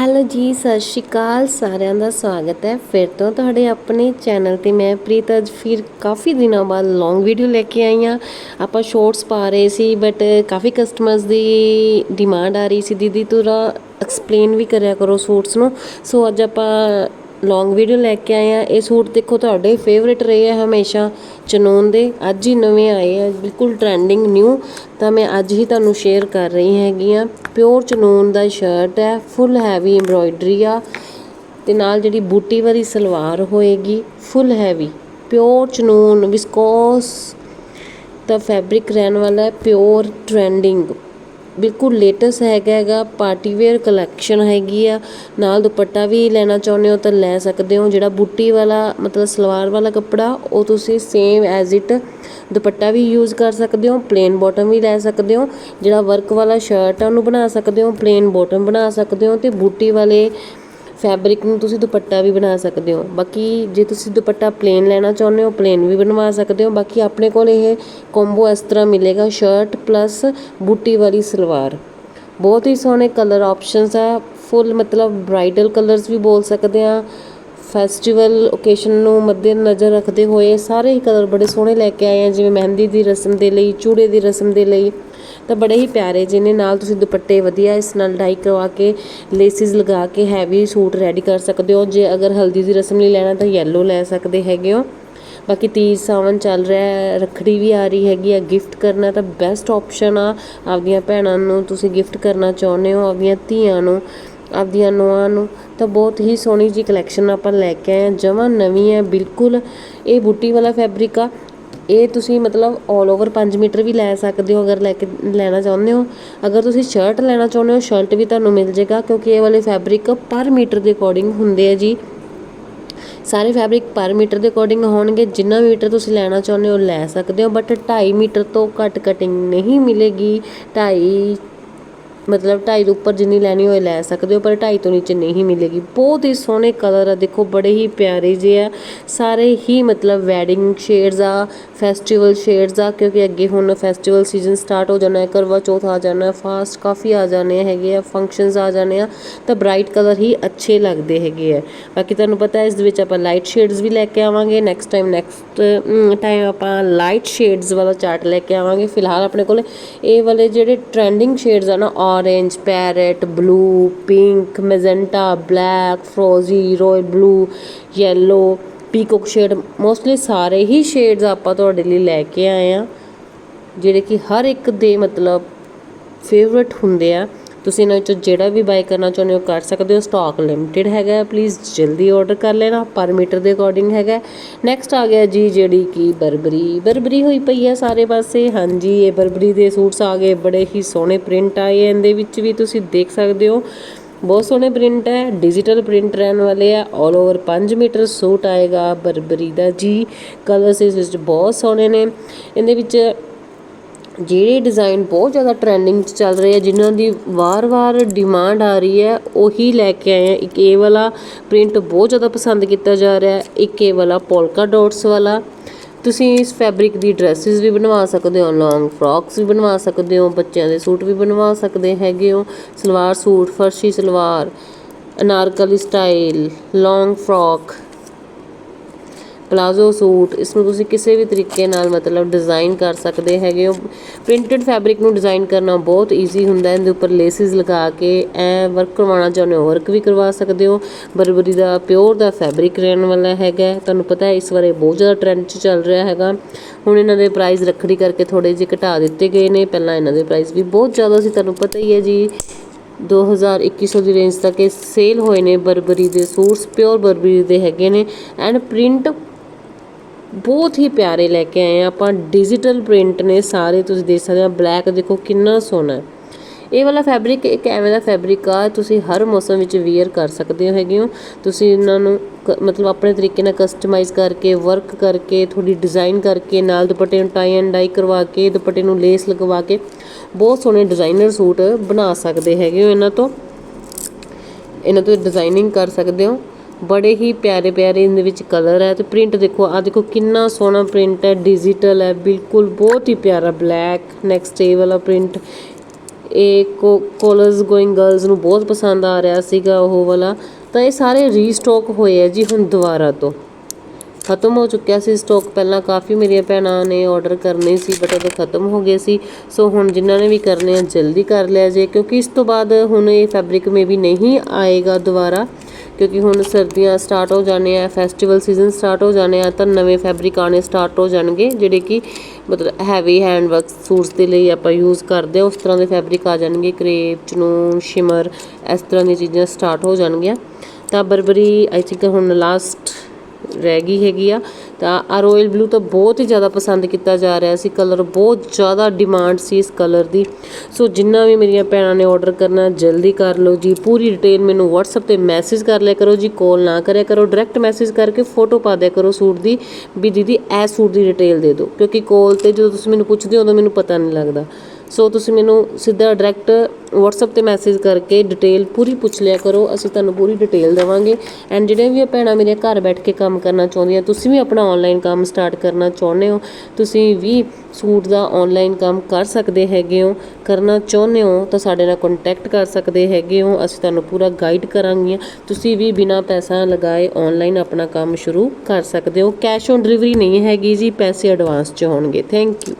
Hello ਜੀ, ਸਤਿ ਸ਼੍ਰੀ ਅਕਾਲ, ਸਾਰਿਆਂ ਦਾ ਸਵਾਗਤ ਹੈ। ਫਿਰ ਤੋਂ ਤੁਹਾਡੇ ਆਪਣੇ ਚੈਨਲ ਤੇ ਮੈਂ ਪ੍ਰੀਤ, ਅੱਜ ਫਿਰ ਕਾਫੀ ਦਿਨਾਂ ਬਾਅਦ ਲੌਂਗ ਵੀਡੀਓ ਲੈ ਕੇ ਆਈ ਹਾਂ। ਆਪਾਂ ਸ਼ਾਰਟਸ ਪਾ ਰਹੇ ਸੀ ਬਟ ਕਾਫੀ ਕਸਟਮਰਸ ਦੀ ਡਿਮਾਂਡ ਆ ਰਹੀ ਸੀ। ਦੀਦੀ ਤੁਰਾ ਐਕਸਪਲੇਨ ਵੀ ਕਰਿਆ ਕਰੋ ਸੂਟਸ ਨੂੰ। ਸੋ ਅੱਜ ਆਪਾਂ ਲੌਂਗ ਵੀਡੀਓ ਲੈ ਕੇ ਆਏ ਆ। ਇਹ ਸੂਟ ਦੇਖੋ, ਤੁਹਾਡੇ ਫੇਵਰੇਟ ਰਹੇ ਆ ਹਮੇਸ਼ਾ ਚਨੂਨ ਦੇ। ਅੱਜ ਹੀ ਨਵੇਂ ਆਏ ਆ, ਬਿਲਕੁਲ ਟ੍ਰੈਂਡਿੰਗ ਨਿਊ ਤਾਂ ਮੈਂ ਅੱਜ ਹੀ ਤੁਹਾਨੂੰ ਸ਼ੇਅਰ ਕਰ ਰਹੀ ਹੈਗੀ ਆ। ਪਿਓਰ ਚਨੂਨ ਦਾ ਸ਼ਰਟ ਹੈ ਫੁੱਲ ਹੈਵੀ ਐਮਬ੍ਰੋਇਡਰੀ ਆ। ਤੇ ਨਾਲ ਜਿਹੜੀ ਬੂਟੀ ਵਾਲੀ ਸਲਵਾਰ ਹੋਏਗੀ ਫੁੱਲ ਹੈਵੀ ਪਿਓਰ ਚਨੂਨ ਵਿਸਕੋਸ ਦਾ ਫੈਬਰਿਕ ਰਹਿਣ ਵਾਲਾ ਹੈ ਪਿਓਰ ਟ੍ਰੈਂਡਿੰਗ ਬਿਲਕੁਲ ਲੇਟੈਸਟ ਹੈਗਾ ਹੈਗਾ, ਪਾਰਟੀ ਵੇਅਰ ਕਲੈਕਸ਼ਨ ਹੈਗੀ ਆ। ਨਾਲ ਦੁਪੱਟਾ ਵੀ ਲੈਣਾ ਚਾਹੁੰਦੇ ਹੋ ਤਾਂ ਲੈ ਸਕਦੇ ਹੋ। ਜਿਹੜਾ ਬੂਟੀ ਵਾਲਾ, ਮਤਲਬ ਸਲਵਾਰ ਵਾਲਾ ਕੱਪੜਾ, ਉਹ ਤੁਸੀਂ ਸੇਮ ਐਜ਼ ਇਟ ਦੁਪੱਟਾ ਵੀ ਯੂਜ਼ ਕਰ ਸਕਦੇ ਹੋ ਪਲੇਨ ਬਾਟਮ ਵੀ ਲੈ ਸਕਦੇ ਹੋ। ਜਿਹੜਾ ਵਰਕ ਵਾਲਾ ਸ਼ਰਟ ਆ, ਉਹਨੂੰ ਬਣਾ ਸਕਦੇ ਹੋ ਪਲੇਨ ਬਾਟਮ ਬਣਾ ਸਕਦੇ ਹੋ ਤੇ ਬੂਟੀ ਵਾਲੇ ਫੈਬਰਿਕ ਨੂੰ ਤੁਸੀਂ ਦੁਪੱਟਾ ਵੀ ਬਣਾ ਸਕਦੇ ਹੋ। ਬਾਕੀ ਜੇ ਤੁਸੀਂ ਦੁਪੱਟਾ ਪਲੇਨ ਲੈਣਾ ਚਾਹੁੰਦੇ ਹੋ ਪਲੇਨ ਵੀ ਬਣਵਾ ਸਕਦੇ ਹੋ। ਬਾਕੀ ਆਪਣੇ ਕੋਲ ਇਹ ਕੰਬੋ ਇਸ ਤਰ੍ਹਾਂ ਮਿਲੇਗਾ ਸ਼ਰਟ ਪਲੱਸ ਬੂਟੀ ਵਾਲੀ ਸਲਵਾਰ। ਬਹੁਤ ਹੀ ਸੋਹਣੇ ਕਲਰ ਆਪਸ਼ਨਸ ਆ। ਫੁੱਲ ਮਤਲਬ ਬ੍ਰਾਈਡਲ ਕਲਰਸ ਵੀ ਬੋਲ ਸਕਦੇ ਆ। ਫੈਸਟੀਵਲ ਓਕੇਸ਼ਨ ਨੂੰ ਮੱਦੇ ਨਜ਼ਰ ਰੱਖਦੇ ਹੋਏ ਸਾਰੇ ਹੀ ਕਲਰ ਬੜੇ ਸੋਹਣੇ ਲੈ ਕੇ ਆਏ ਆ। ਜਿਵੇਂ ਮਹਿੰਦੀ ਦੀ ਰਸਮ ਦੇ ਲਈ, ਚੂੜੇ ਦੀ ਰਸਮ ਦੇ ਲਈ। ਤਾਂ ਬੜੇ ਹੀ ਪਿਆਰੇ ਜਿਹਨੇ ਨਾਲ ਤੁਸੀਂ ਦੁਪੱਟੇ ਵਧੀਆ ਇਸ ਨਾਲ ਡਾਈ ਕਰਵਾ ਕੇ ਲੇਸਿਸ ਲਗਾ ਕੇ ਹੈਵੀ ਸੂਟ ਰੈਡੀ ਕਰ ਸਕਦੇ ਹੋ। ਜੇ ਅਗਰ ਹਲਦੀ ਦੀ ਰਸਮ ਲਈ ਲੈਣਾ ਤਾਂ ਯੈਲੋ ਲੈ ਸਕਦੇ ਹੈਗੇ ਹੋ। ਬਾਕੀ ਤੀਜ ਸਾਵਨ ਚੱਲ ਰਿਹਾ ਹੈ, ਰੱਖੜੀ ਵੀ ਆ ਰਹੀ ਹੈਗੀ ਆ ਗਿਫਟ ਕਰਨਾ ਤਾਂ ਬੈਸਟ ਆਪਸ਼ਨ ਆ। ਆਪਦੀਆਂ ਭੈਣਾਂ ਨੂੰ ਤੁਸੀਂ ਗਿਫਟ ਕਰਨਾ ਚਾਹੁੰਦੇ ਹੋ, ਆਪਦੀਆਂ ਧੀਆਂ ਨੂੰ, ਆਪਦੀਆਂ ਨੂੰਹਾਂ ਨੂੰ, ਤਾਂ ਬਹੁਤ ਹੀ ਸੋਹਣੀ ਜੀ ਕਲੈਕਸ਼ਨ ਆਪਾਂ ਲੈ ਕੇ ਆਏ ਹਾਂ। ਜਮਾਂ ਨਵੀਂ ਹੈ, ਬਿਲਕੁਲ। ਇਹ ਬੂਟੀ ਵਾਲਾ ਫੈਬਰਿਕ ਆ। ਇਹ ਤੁਸੀਂ ਮਤਲਬ 올 ਓਵਰ 5 ਮੀਟਰ ਵੀ ਲੈ ਸਕਦੇ ਹੋ, ਅਗਰ ਲੈ ਕੇ ਲੈਣਾ ਚਾਹੁੰਦੇ ਹੋ। ਅਗਰ ਤੁਸੀਂ ਸ਼ਰਟ ਲੈਣਾ ਚਾਹੁੰਦੇ ਹੋ ਸ਼ਰਟ ਵੀ ਤੁਹਾਨੂੰ ਮਿਲ ਜਾਏਗਾ ਕਿਉਂਕਿ ਇਹ ਵਾਲੇ ਫੈਬਰਿਕ ਪਰ ਮੀਟਰ ਦੇ ਅਕੋਰਡਿੰਗ ਹੁੰਦੇ ਆ ਜੀ। ਸਾਰੇ ਫੈਬਰਿਕ ਪਰ ਮੀਟਰ ਦੇ ਅਕੋਰਡਿੰਗ ਹੋਣਗੇ, ਜਿੰਨਾ ਮੀਟਰ ਤੁਸੀਂ ਲੈਣਾ ਚਾਹੁੰਦੇ ਹੋ ਲੈ ਸਕਦੇ ਹੋ ਬਟ 2.5 ਮੀਟਰ ਤੋਂ ਘੱਟ ਕਟਿੰਗ ਨਹੀਂ ਮਿਲੇਗੀ। 2.5 ਮਤਲਬ 2.5 ਤੋਂ ਉੱਪਰ ਜਿੰਨੀ ਲੈਣੀ ਹੋਏ ਲੈ ਸਕਦੇ ਹੋ, ਪਰ 2.5 ਤੋਂ ਨੀਚੇ ਨਹੀਂ ਮਿਲੇਗੀ। ਬਹੁਤ ਹੀ ਸੋਹਣੇ ਕਲਰ ਆ, ਦੇਖੋ ਬੜੇ ਹੀ ਪਿਆਰੇ ਜਿਹੇ ਆ। ਸਾਰੇ ਹੀ ਮਤਲਬ ਵੈਡਿੰਗ ਸ਼ੇਡਸ ਆ ਫੈਸਟੀਵਲ ਸ਼ੇਡਸ ਆ, ਕਿਉਂਕਿ ਅੱਗੇ ਹੁਣ ਫੈਸਟੀਵਲ ਸੀਜ਼ਨ ਸਟਾਰਟ ਹੋ ਜਾਣਾ ਹੈ, ਕਰਵਾ ਚੌਥ ਆ ਜਾਣਾ ਫਾਸਟ ਕਾਫੀ ਆ ਜਾਣੇ ਹੈਗੇ ਆ ਫੰਕਸ਼ਨਸ ਆ ਜਾਣੇ ਆ, ਤਾਂ ਬ੍ਰਾਈਟ ਕਲਰ ਹੀ ਅੱਛੇ ਲੱਗਦੇ ਹੈਗੇ ਆ। ਬਾਕੀ ਤੁਹਾਨੂੰ ਪਤਾ ਹੈ, ਇਸ ਦੇ ਵਿੱਚ ਆਪਾਂ ਲਾਈਟ ਸ਼ੇਡਸ ਵੀ ਲੈ ਕੇ ਆਵਾਂਗੇ ਨੈਕਸਟ ਟਾਈਮ ਨੈਕਸਟ ਟਾਈਮ ਆਪਾਂ ਲਾਈਟ ਸ਼ੇਡਸ ਵਾਲਾ ਚਾਰਟ ਲੈ ਕੇ ਆਵਾਂਗੇ। ਫਿਲਹਾਲ ਆਪਣੇ ਕੋਲ ਇਹ ਵਾਲੇ ਜਿਹੜੇ ਟ੍ਰੈਂਡਿੰਗ ਸ਼ੇਡਸ ਆ ਨਾ orange parrot blue pink magenta black ਫਰੋਜ਼ੀ royal blue yellow peacock shade mostly ਸਾਰੇ ਹੀ ਸ਼ੇਡਸ ਆਪਾਂ ਤੁਹਾਡੇ ਲਈ ਲੈ ਕੇ ਆਏ ਆ ਜਿਹੜੇ ਕਿ ਹਰ ਇੱਕ ਦੇ ਮਤਲਬ ਫੇਵਰਟ ਹੁੰਦੇ ਆ। ਤੁਸੀਂ ਇਹਨਾਂ ਵਿੱਚੋਂ ਜਿਹੜਾ ਵੀ ਬਾਏ ਕਰਨਾ ਚਾਹੁੰਦੇ ਹੋ ਕਰ ਸਕਦੇ ਹੋ ਸਟਾਕ ਲਿਮਟਿਡ ਹੈਗਾ ਪਲੀਜ਼ ਜਲਦੀ ਆਰਡਰ ਕਰ ਲੈਣਾ ਪਰ ਮੀਟਰ ਦੇ ਅਕੋਰਡਿੰਗ ਹੈਗਾ। ਨੈਕਸਟ ਆ ਗਿਆ ਜੀ, ਜਿਹੜੀ ਕਿ ਬਰਬਰੀ। ਬਰਬਰੀ ਹੋਈ ਪਈ ਹੈ ਸਾਰੇ ਪਾਸੇ। ਹਾਂਜੀ, ਇਹ ਬਰਬਰੀ ਦੇ ਸੂਟਸ ਆ ਗਏ, ਬੜੇ ਹੀ ਸੋਹਣੇ ਪ੍ਰਿੰਟ ਆਏ ਇਹਦੇ ਵਿੱਚ ਵੀ ਤੁਸੀਂ ਦੇਖ ਸਕਦੇ ਹੋ, ਬਹੁਤ ਸੋਹਣੇ ਪ੍ਰਿੰਟ ਹੈ ਡਿਜੀਟਲ ਪ੍ਰਿੰਟ ਰਹਿਣ ਵਾਲੇ ਆ। 올 ਓਵਰ 5 ਮੀਟਰ ਸੂਟ ਆਏਗਾ ਬਰਬਰੀ ਦਾ ਜੀ। ਕਲਰਸ ਇਸ ਵਿੱਚ ਬਹੁਤ ਸੋਹਣੇ ਨੇ। ਇਹਦੇ ਵਿੱਚ ਜਿਹੜੇ ਡਿਜ਼ਾਈਨ ਬਹੁਤ ਜ਼ਿਆਦਾ ਟ੍ਰੈਂਡਿੰਗ 'ਚ ਚੱਲ ਰਹੇ ਆ ਜਿਨ੍ਹਾਂ ਦੀ ਵਾਰ-ਵਾਰ ਡਿਮਾਂਡ ਆ ਰਹੀ ਹੈ, ਉਹੀ ਲੈ ਕੇ ਆਏ ਆ ਇੱਕ ਇਹ ਵਾਲਾ ਪ੍ਰਿੰਟ ਬਹੁਤ ਜ਼ਿਆਦਾ ਪਸੰਦ ਕੀਤਾ ਜਾ ਰਿਹਾ ਇੱਕ ਇਹ ਵਾਲਾ ਪੋਲਕਾ ਡੋਟਸ ਵਾਲਾ। ਤੁਸੀਂ ਇਸ ਫੈਬਰਿਕ ਦੀ ਡਰੈਸਸ ਵੀ ਬਣਵਾ ਸਕਦੇ ਹੋ ਲੌਂਗ ਫਰੌਕਸ ਵੀ ਬਣਵਾ ਸਕਦੇ ਹੋ, ਬੱਚਿਆਂ ਦੇ ਸੂਟ ਵੀ ਬਣਵਾ ਸਕਦੇ ਹੈਗੇ ਹੋ, ਸਲਵਾਰ ਸੂਟ, ਫਰਸ਼ੀ salwar, Anarkali style long frock palazzo suit ਇਸ ਨੂੰ ਤੁਸੀਂ ਕਿਸੇ ਵੀ ਤਰੀਕੇ ਨਾਲ ਮਤਲਬ ਡਿਜ਼ਾਈਨ ਕਰ ਸਕਦੇ ਹੈਗੇ ਹੋ। ਪ੍ਰਿੰਟਡ ਫੈਬਰਿਕ ਨੂੰ ਡਿਜ਼ਾਈਨ ਕਰਨਾ ਬਹੁਤ ਈਜ਼ੀ ਹੁੰਦਾ ਹੈ। ਇਹਦੇ ਉੱਪਰ ਲੇਸਿਸ ਲਗਾ ਕੇ ਐ ਵਰਕ ਕਰਵਾਉਣਾ ਚਾਹੁੰਦੇ ਹੋ ਵਰਕ ਵੀ ਕਰਵਾ ਸਕਦੇ ਹੋ। ਬਰਬਰੀ ਦਾ ਪਿਓਰ ਦਾ ਫੈਬਰਿਕ ਰਹਿਣ ਵਾਲਾ ਹੈਗਾ ਤੁਹਾਨੂੰ ਪਤਾ ਹੈ, ਇਸ ਵਾਰੇ ਬਹੁਤ ਜ਼ਿਆਦਾ ਟ੍ਰੈਂਡ 'ਚ ਚੱਲ ਰਿਹਾ ਹੈਗਾ। ਹੁਣ ਇਹਨਾਂ ਦੇ ਪ੍ਰਾਈਸ ਰੱਖੜੀ ਕਰਕੇ ਥੋੜੇ ਜਿਹੇ ਘਟਾ ਦਿੱਤੇ ਗਏ ਨੇ। ਪਹਿਲਾਂ ਇਹਨਾਂ ਦੇ ਪ੍ਰਾਈਸ ਵੀ ਬਹੁਤ ਜ਼ਿਆਦਾ ਸੀ, ਤੁਹਾਨੂੰ ਪਤਾ ਹੀ ਹੈ ਜੀ। 2000 2100 ਦੀ ਰੇਂਜ ਤੱਕ ਇਹ ਸੇਲ ਹੋਏ ਨੇ ਬਰਬਰੀ ਦੇ ਸੂਟਸ ਪਿਓਰ ਬਰਬਰੀ ਦੇ ਹੈਗੇ ਨੇ। ਐਂਡ ਪ੍ਰਿੰਟ ਬਹੁਤ ਹੀ ਪਿਆਰੇ ਲੈ ਕੇ ਆਏ ਆ ਆਪਾਂ ਡਿਜੀਟਲ ਪ੍ਰਿੰਟ ਨੇ ਸਾਰੇ ਤੁਸੀਂ ਦੇਖ ਸਕਦੇ ਹੋ ਬਲੈਕ ਦੇਖੋ ਕਿੰਨਾ ਸੋਹਣਾ ਹੈ। ਇਹ ਵਾਲਾ ਫੈਬਰਿਕ ਇੱਕ ਐਵੇਂ ਦਾ ਫੈਬਰਿਕ ਆ, ਤੁਸੀਂ ਹਰ ਮੌਸਮ ਵਿੱਚ ਵੇਅਰ ਕਰ ਸਕਦੇ ਹੋ, ਹੈਗੇ ਹੋ। ਤੁਸੀਂ ਇਹਨਾਂ ਨੂੰ ਮਤਲਬ ਆਪਣੇ ਤਰੀਕੇ ਨਾਲ ਕਸਟਮਾਈਜ਼ ਕਰਕੇ ਵਰਕ ਕਰਕੇ ਥੋੜੀ ਡਿਜ਼ਾਈਨ ਕਰਕੇ, ਨਾਲ ਦੁਪੱਟੇ ਨੂੰ ਟਾਈ ਐਂਡ ਡਾਈ ਕਰਵਾ ਕੇ, ਦੁਪੱਟੇ ਨੂੰ ਲੇਸ ਲਗਵਾ ਕੇ, ਬਹੁਤ ਸੋਹਣੇ ਡਿਜ਼ਾਈਨਰ ਸੂਟ ਬਣਾ ਸਕਦੇ ਹੈਗੇ ਹੋ ਇਹਨਾਂ ਤੋਂ। ਇਹਨਾਂ ਤੋਂ ਡਿਜ਼ਾਈਨਿੰਗ ਕਰ ਸਕਦੇ ਹੋ। ਬੜੇ ਹੀ ਪਿਆਰੇ ਪਿਆਰੇ ਇਹਦੇ ਵਿੱਚ ਕਲਰ ਹੈ ਤੇ ਪ੍ਰਿੰਟ ਦੇਖੋ ਆ ਦੇਖੋ ਕਿੰਨਾ ਸੋਹਣਾ ਪ੍ਰਿੰਟ ਹੈ ਡਿਜੀਟਲ ਹੈ, ਬਿਲਕੁਲ ਬਹੁਤ ਹੀ ਪਿਆਰਾ ਬਲੈਕ ਨੈਕਸਟ ਏ ਵਾਲਾ ਪ੍ਰਿੰਟ ਇਹ ਕੋ ਗੋਇੰਗ ਗਰਲਸ ਨੂੰ ਬਹੁਤ ਪਸੰਦ ਆ ਰਿਹਾ ਸੀਗਾ ਉਹ ਵਾਲਾ। ਤਾਂ ਇਹ ਸਾਰੇ ਰੀਸਟਾਕ ਹੋਏ ਆ ਜੀ ਹੁਣ ਦੁਬਾਰਾ ਤੋਂ। ਖਤਮ ਹੋ ਚੁੱਕਿਆ ਸੀ ਸਟਾਕ ਪਹਿਲਾਂ ਕਾਫੀ ਮੇਰੀਆਂ ਭੈਣਾਂ ਨੇ ਆਰਡਰ ਕਰਨੇ ਸੀ ਬਟ ਉਹਦੇ ਖਤਮ ਹੋ ਗਏ ਸੀ। ਸੋ ਹੁਣ ਜਿਨ੍ਹਾਂ ਨੇ ਵੀ ਕਰਨੇ ਆ, ਜਲਦੀ ਕਰ ਲਿਆ ਜੇ, ਕਿਉਂਕਿ ਇਸ ਤੋਂ ਬਾਅਦ ਹੁਣ ਇਹ ਫੈਬਰਿਕ ਮੇਬੀ ਨਹੀਂ ਆਏਗਾ ਦੁਬਾਰਾ। ਕਿਉਂਕਿ ਹੁਣ ਸਰਦੀਆਂ ਸਟਾਰਟ ਹੋ ਜਾਣੇ ਆ ਫੈਸਟੀਵਲ ਸੀਜ਼ਨ ਸਟਾਰਟ ਹੋ ਜਾਣੇ ਆ, ਤਾਂ ਨਵੇਂ ਫੈਬਰਿਕ ਆਣੇ ਸਟਾਰਟ ਹੋ ਜਾਣਗੇ, ਜਿਹੜੇ ਕਿ ਮਤਲਬ ਹੈਵੀ ਹੈਂਡ ਵਰਕ ਸੂਟਸ ਦੇ ਲਈ ਆਪਾਂ ਯੂਜ਼ ਕਰਦੇ ਆ, ਉਸ ਤਰ੍ਹਾਂ ਦੇ ਫੈਬਰਿਕ ਆ ਜਾਣਗੇ, ਕਰੇਪ ਚਨੂਨ ਸ਼ਿਮਰ ਇਸ ਤਰ੍ਹਾਂ ਦੀਆਂ ਚੀਜ਼ਾਂ ਸਟਾਰਟ ਹੋ ਜਾਣਗੀਆਂ। ਤਾਂ ਬਰਬਰੀ ਆਈ ਥਿੰਕ ਹੁਣ ਲਾਸਟ ਰਹਿ ਗਈ ਹੈਗੀ ਆ। ਤਾਂ ਆ ਰੋਇਲ ਬਲੂ ਤਾਂ ਬਹੁਤ ਹੀ ਜ਼ਿਆਦਾ ਪਸੰਦ ਕੀਤਾ ਜਾ ਰਿਹਾ ਸੀ। ਕਲਰ ਬਹੁਤ ਜ਼ਿਆਦਾ ਡਿਮਾਂਡ ਸੀ ਇਸ ਕਲਰ ਦੀ। ਸੋ ਜਿੰਨਾ ਵੀ ਮੇਰੀਆਂ ਭੈਣਾਂ ਨੇ ਆਰਡਰ ਕਰਨਾ, ਜਲਦੀ ਕਰ ਲਓ ਜੀ। ਪੂਰੀ ਡਿਟੇਲ ਮੈਨੂੰ WhatsApp ਤੇ ਮੈਸੇਜ ਕਰ ਲਿਆ ਕਰੋ ਜੀ। ਕਾਲ ਨਾ ਕਰਿਆ ਕਰੋ। ਡਾਇਰੈਕਟ ਮੈਸੇਜ ਕਰਕੇ ਫੋਟੋ ਪਾ ਦਿਆ ਕਰੋ ਸੂਟ ਦੀ। ਵੀ ਦੀਦੀ, ਇਹ ਸੂਟ ਦੀ ਡਿਟੇਲ ਦੇ ਦਿਓ। ਕਿਉਂਕਿ ਕਾਲ ਤੇ ਜਦੋਂ ਤੁਸੀਂ ਮੈਨੂੰ ਪੁੱਛਦੇ ਹੋ ਉਦੋਂ ਮੈਨੂੰ ਪਤਾ ਨਹੀਂ ਲੱਗਦਾ। ਸੋ ਤੁਸੀਂ ਮੈਨੂੰ ਸਿੱਧਾ ਡਾਇਰੈਕਟ WhatsApp ਤੇ ਮੈਸੇਜ ਕਰਕੇ ਡਿਟੇਲ ਪੂਰੀ ਪੁੱਛ ਲਿਆ ਕਰੋ। ਅਸੀਂ ਤੁਹਾਨੂੰ ਪੂਰੀ ਡਿਟੇਲ ਦੇਵਾਂਗੇ। ਐਂਡ ਜਿਹੜੇ ਵੀ ਭੈਣਾਂ ਮੇਰੇ ਘਰ ਬੈਠ ਕੇ ਕੰਮ ਕਰਨਾ ਚਾਹੁੰਦੀਆਂ, ਤੁਸੀਂ ਵੀ ਆਪਣਾ ਆਨਲਾਈਨ ਕੰਮ ਸਟਾਰਟ ਕਰਨਾ ਚਾਹੁੰਦੇ ਹੋ। ਤੁਸੀਂ ਵੀ ਸੂਟ ਦਾ ਆਨਲਾਈਨ ਕੰਮ ਕਰ ਸਕਦੇ ਹੈਗੇ ਹੋ। ਕਰਨਾ ਚਾਹੁੰਦੇ ਹੋ ਤਾਂ ਸਾਡੇ ਨਾਲ ਕੰਟੈਕਟ ਕਰ ਸਕਦੇ ਹੈਗੇ ਹੋ। ਅਸੀਂ ਤੁਹਾਨੂੰ ਪੂਰਾ ਗਾਈਡ ਕਰਾਂਗੇ ਤੁਸੀਂ ਵੀ ਬਿਨਾ ਪੈਸਾ ਲਗਾਏ ਆਨਲਾਈਨ ਆਪਣਾ ਕੰਮ ਸ਼ੁਰੂ ਕਰ ਸਕਦੇ ਹੋ। ਕੈਸ਼ ਔਨ ਡਿਲੀਵਰੀ ਨਹੀਂ ਹੈਗੀ ਜੀ, ਪੈਸੇ ਐਡਵਾਂਸ 'ਚ ਹੋਣਗੇ। Thank you